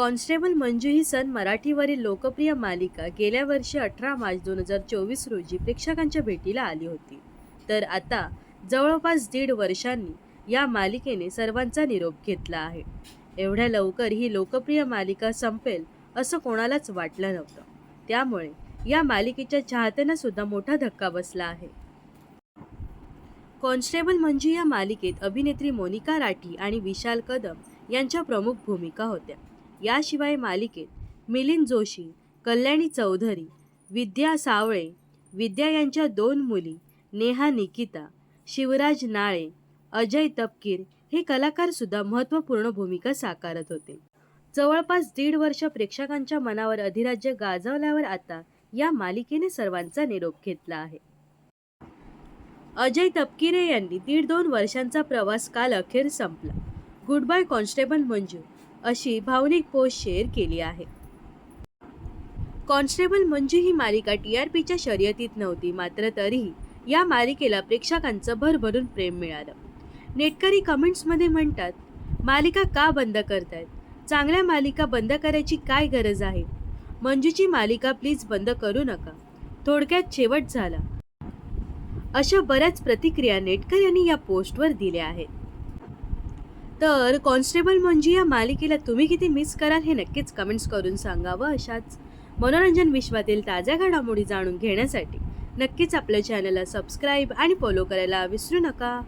Constable Manju ही सन मराठीवरील लोकप्रिय मालिका गेल्या वर्षी अठरा मार्च दोन हजार चोवीस रोजी प्रेक्षकांच्या भेटीला आली होती. तर आता जवळपास दीड वर्षांनी या मालिकेने सर्वांचा निरोप घेतला आहे. एवढ्या लवकर ही लोकप्रिय मालिका संपेल असं कोणालाच वाटलं नव्हतं. त्यामुळे या मालिकेच्या चाहत्यांना सुद्धा मोठा धक्का बसला आहे. कॉन्स्टेबल मंजू या मालिकेत अभिनेत्री मोनिका राठी आणि विशाल कदम यांच्या प्रमुख भूमिका होत्या. याशिवाय मालिकेत मिलिंद जोशी कल्याणी चौधरी विद्या सावळे विद्या यांच्या दोन मुली नेहा निकिता शिवराज नाळे अजय तपकीर हे कलाकारसुद्धा महत्त्वपूर्ण भूमिका साकारत होते. जवळपास दीड वर्ष प्रेक्षकांच्या मनावर अधिराज्य गाजवल्यावर आता या मालिकेने सर्वांचा निरोप घेतला आहे. अजय तपकिरे यांनी दीड दोन वर्षांचा प्रवास काल अखेर संपला. गुड बाय कॉन्स्टेबल मंजू अशी भावनिक पोस्ट शेअर केली आहे. कॉन्स्टेबल मंजू ही मालिका टी आर पीच्या शर्यतीत नव्हती मात्र तरीही या मालिकेला प्रेक्षकांचं भरभरून प्रेम मिळालं. नेटकरी कमेंट्समध्ये म्हणतात मालिका का बंद करतायत? चांगल्या मालिका बंद करायची काय गरज आहे? मंजूची मालिका प्लीज बंद करू नका. थोडक्यात शेवट झाला. अशा बऱ्याच प्रतिक्रिया नेटकर यांनी या पोस्टवर दिल्या आहेत. तर कॉन्स्टेबल म्हणजे या मालिकेला तुम्ही किती मिस कराल हे नक्कीच कमेंट्स करून सांगावं अशाच मनोरंजन विश्वातील ताज्या घडामोडी जाणून घेण्यासाठी. नक्कीच आपल्या चॅनलला सबस्क्राईब आणि फॉलो करायला विसरू नका.